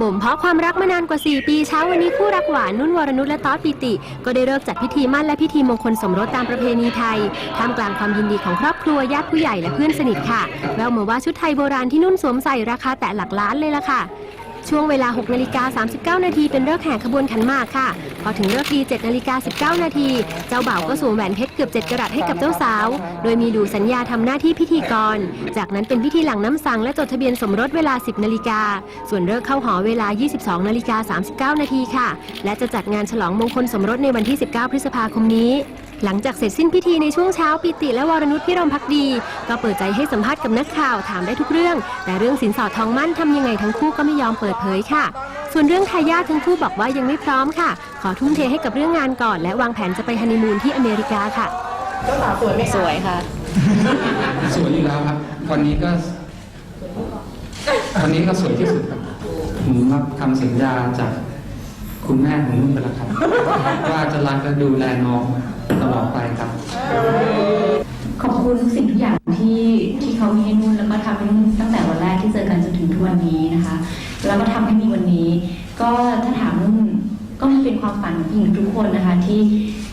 บ่มเพาะความรักมานานกว่า 4 ปีเช้าวันนี้คู่รักหวานนุ่นวรนุชและต๊อดปิติ ก็ได้เลิกจัดพิธีมั่นและพิธีมงคลสมรสตามประเพณีไทยท่ามกลางความยินดีของครอบครัวญาติผู้ใหญ่และเพื่อนสนิทค่ะแววมาว่าชุดไทยโบราณที่นุ่นสวมใส่ราคาแตะหลักล้านเลยล่ะค่ะ ช่วงเวลา 6 นาฬิกา 39 นาทีเป็นเลิกแห่ขบวนขันหมากค่ะ พอถึงเลิกดี 7 นาฬิกา 19 นาที เจ้าบ่าวก็สวมแหวนเพชรเกือบ 7 กะรัตให้กับเจ้าสาว โดยมีดูสัญญาทำหน้าที่พิธีกร จากนั้นเป็นพิธีหลังน้ำสังและจดทะเบียนสมรสเวลา 10 นาฬิกา ส่วนเลิกเข้าหอเวลา 22 นาฬิกา 39 นาทีค่ะ และจะจัดงานฉลองมงคลสมรสในวันที่ 19 พฤษภาคมนี้หลังจากเสร็จสิ้นพิธีในช่วงเช้าปิติและวรนุชพิรมพักดี ก็เปิดใจให้สัมภาษณ์กับนักข่าวถามได้ทุกเรื่อง แต่เรื่องสินสอดทองมั่นทำยังไงทั้งคู่ก็ไม่ยอมเปิดเผยค่ะ ส่วนเรื่องทายาททั้งคู่บอกว่ายังไม่พร้อมค่ะ ขอทุ่มเทให้กับเรื่องงานก่อน และวางแผนจะไปฮันนีมูนที่อเมริกาค่ะเจ้าสาวสวยไหมสวยค่ะ สวยอยู่แล้วครับวันนี้ก็วันนี้ก็สวยที่สุดครับผมรับคำสัญญาจาก คุณแม่ของนุ่นไปแล้วครับ ว่าจะรักและดูแลน้องตลอดไปครับ ขอบคุณทุกสิ่งทุกอย่างที่ที่เขามีให้นุ่นแล้วก็ทำให้นุ่นตั้งแต่วันแรกที่เจอกันจนถึงทุกวันนี้นะคะ แล้วก็ทำให้มีวันนี้ ก็ถ้าถามนุ่นก็มันเป็นความฝันของผู้หญิงทุกคนนะคะ ที่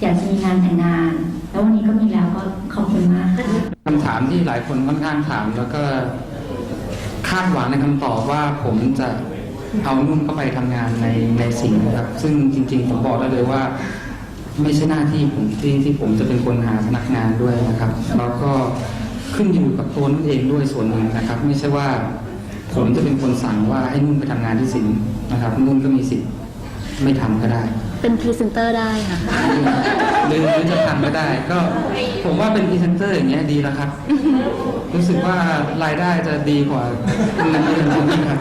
อยากจะมีงานแต่งงาน แล้ววันนี้ก็มีแล้วก็ขอบคุณมากค่ะคำถามที่หลายคนค่อนข้างถามแล้วก็คาดหวังในคำตอบว่าผมจะ เอานุ่นเข้าไปทำงานในในสิ่งนะครับ ซึ่งจริง ๆ ผมบอกได้เลยว่า ไม่ใช่หน้าที่ผมที่ที่ผมจะเป็นคนหาพนักงานด้วยนะครับแล้วก็ขึ้นอยู่กับตัวนุ่นเองด้วยส่วนหนึ่งนะครับ ไม่ใช่ว่าผมจะเป็นคนสั่งว่าให้นุ่นไปทำงานที่สิงห์นะครับนุ่นก็มีสิทธิ์ไม่ทำก็ได้ เป็นพรีเซนเตอร์ได้ค่ะหรือหรือจะทำก็ได้ ก็ผมว่าเป็นพรีเซนเตอร์อย่างเงี้ยดีแล้วครับ รู้สึกว่ารายได้จะดีกว่าเงินเดือนผมอีกครับ